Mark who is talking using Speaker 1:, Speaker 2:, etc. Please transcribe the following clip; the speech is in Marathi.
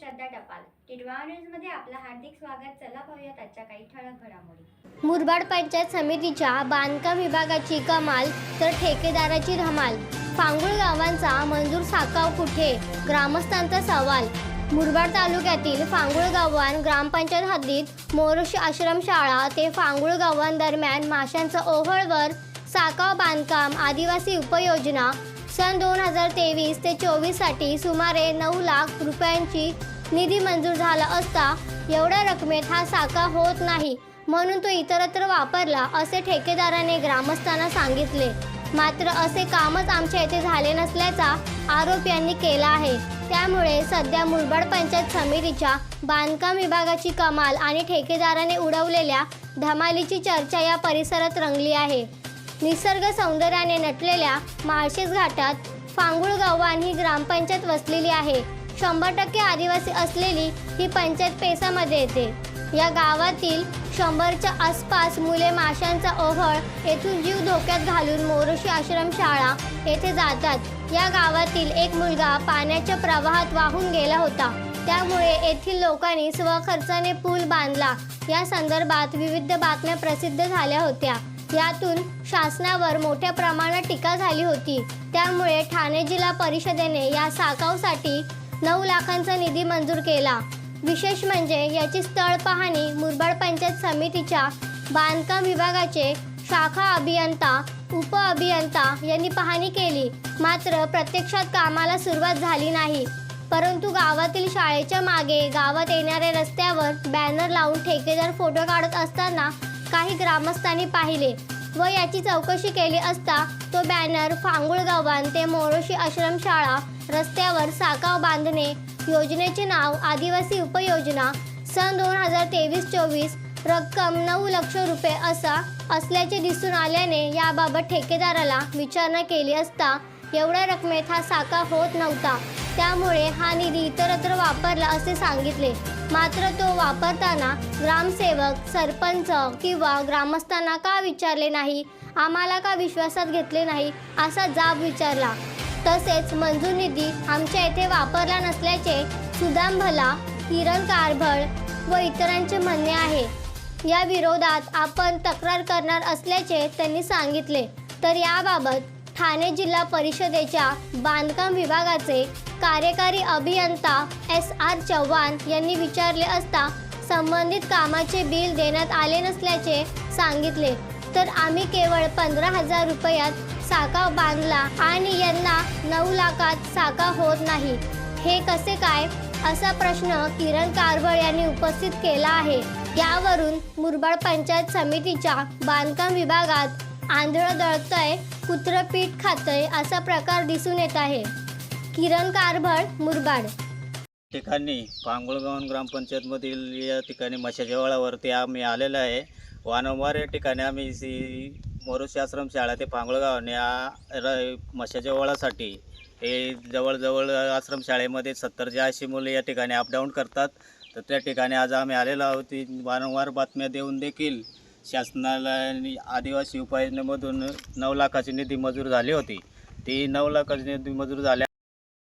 Speaker 1: टपाल. टिटवा न्यूजमध्ये आपलं हार्दिक स्वागत. चला पाहूयात आजच्या काही ठळक घडामोडी.
Speaker 2: मुरबाड पंचायत समितीच्या बांधकाम विभागाची कमाल तर ठेकेदाराची धमाल. फांगुळ गावांचा मंजूर साकाव कुठे? ग्रामस्थांचा सवाल. मुरबाड तालुक्यातील फांगुळ गावान ग्रामपंचायत हद्दीत मोरशी आश्रमशाळा ते फांगुळ गावांदरम्यान माशांचं ओहळवर साकाव बांधकाम आदिवासी उपयोजना सन दोन हजार तेवीस ते चोवीससाठी सुमारे नऊ लाख रुपयांची निधी मंजूर झाला असता एवढ्या रकमेत हा साका होत नाही म्हणून तो इतरत्र वापरला असे ठेकेदाराने ग्रामस्थांना सांगितले. मात्र असे कामच आमच्या येथे झाले नसल्याचा आरोप यांनी केला आहे. त्यामुळे सध्या मुरबाड पंचायत समितीच्या बांधकाम विभागाची कमाल आणि ठेकेदाराने उडवलेल्या धमालीची चर्चा या परिसरात रंगली आहे. निसर्ग सौंदर्याने नटलेल्या माळशेज घाटात फांगुळ गावान ही ग्रामपंचायत वसलेली आहे. शंभर टक्के आदिवासी असलेली ही पंचायत पेसामध्ये येते. या गावातील शंभरच्या आसपास मुले माशांचा ओहळ येथून जीव धोक्यात घालून मोरशी आश्रम शाळा येथे जातात. या गावातील एक मुलगा पाण्याच्या प्रवाहात वाहून गेला होता. त्यामुळे येथील लोकांनी स्वखर्चाने पूल बांधला. या संदर्भात विविध बातम्या प्रसिद्ध झाल्या होत्या. यातून शासनावर मोठ्या प्रमाणात टीका झाली होती. त्यामुळे ठाणे जिल्हा परिषदेने या साकावसाठी नऊ लाखांचा निधी मंजूर केला. विशेष म्हणजे याची स्थळ पाहणी मुरबाड पंचायत समितीच्या बांधकाम विभागाचे शाखा अभियंता उप अभियंता यांनी पाहणी केली. मात्र प्रत्यक्षात कामाला सुरुवात झाली नाही. परंतु गावातील शाळेच्या मागे गावात येणाऱ्या रस्त्यावर बॅनर लावून ठेकेदार फोटो काढत असताना काही ग्रामस्थांनी पाहिले व याची चौकशी केली असता तो बॅनर फांगुळगावान ते मोरोशी आश्रमशाळा रस्त्यावर साकाव बांधणे योजनेचे नाव आदिवासी उपयोजना सन दोन हजार तेवीस चोवीस रक्कम नऊ लक्ष रुपये असा असल्याचे दिसून आल्याने याबाबत ठेकेदाराला विचारणा केली असता एवढ्या रकमेत हा साका होत नव्हता. त्यामुळे हा निधी इतरत्र वापरला असे सांगितले. मात्र तो वापरताना ग्रामसेवक सरपंच किंवा ग्रामस्थांना का विचारले नाही? आम्हाला का विश्वासात घेतले नाही? असा जाब विचारला. तसेच मंजूर निधी आमच्या येथे वापरला नसल्याचे सुदाम भला किरण कारभळ व इतरांचे म्हणणे आहे. या विरोधात आपण तक्रार करणार असल्याचे त्यांनी सांगितले. तर याबाबत ठाणे जिल्हा परिषदेच्या बांधकाम विभागाचे कार्यकारी अभियंता एस आर चव्हाण यांनी विचारले असता संबंधित कामाचे बिल देण्यात आले नसल्याचे सांगितले. तर आम्ही केवळ पंधरा हजार रुपयात साका बांधला आणि यांना नऊ लाखात साका होत नाही. हे कसे काय? असा प्रश्न किरण कारवळ यांनी उपस्थित केला आहे. यावरून मुरबाड पंचायत समितीच्या बांधकाम विभागात आंधळं दळतंय कुत्रं पीठ खातंय असा प्रकार दिसून येत आहे. किरण कारभळ मुरबाड.
Speaker 3: ठिकाणी पांगुळगावन ग्रामपंचायतमधील या ठिकाणी मशाच्या वळावरती आम्ही आलेलो आहे. वारंवार या ठिकाणी आम्ही सी मोरुशी आश्रम शाळा ते पांगुळगावन या र मशाच्या वळासाठी हे जवळजवळ आश्रमशाळेमध्ये सत्तरचे ऐंशी मुले या ठिकाणी अपडाऊन करतात. तर त्या ठिकाणी आज आम्ही आलेलो आहोत. ती वारंवार बातम्या देऊन देखील शासनाला आदिवासी उपाययोजनेमधून नऊ लाखाची निधी मंजूर झाली होती. ती नऊ लाखाची निधी मंजूर झाल्या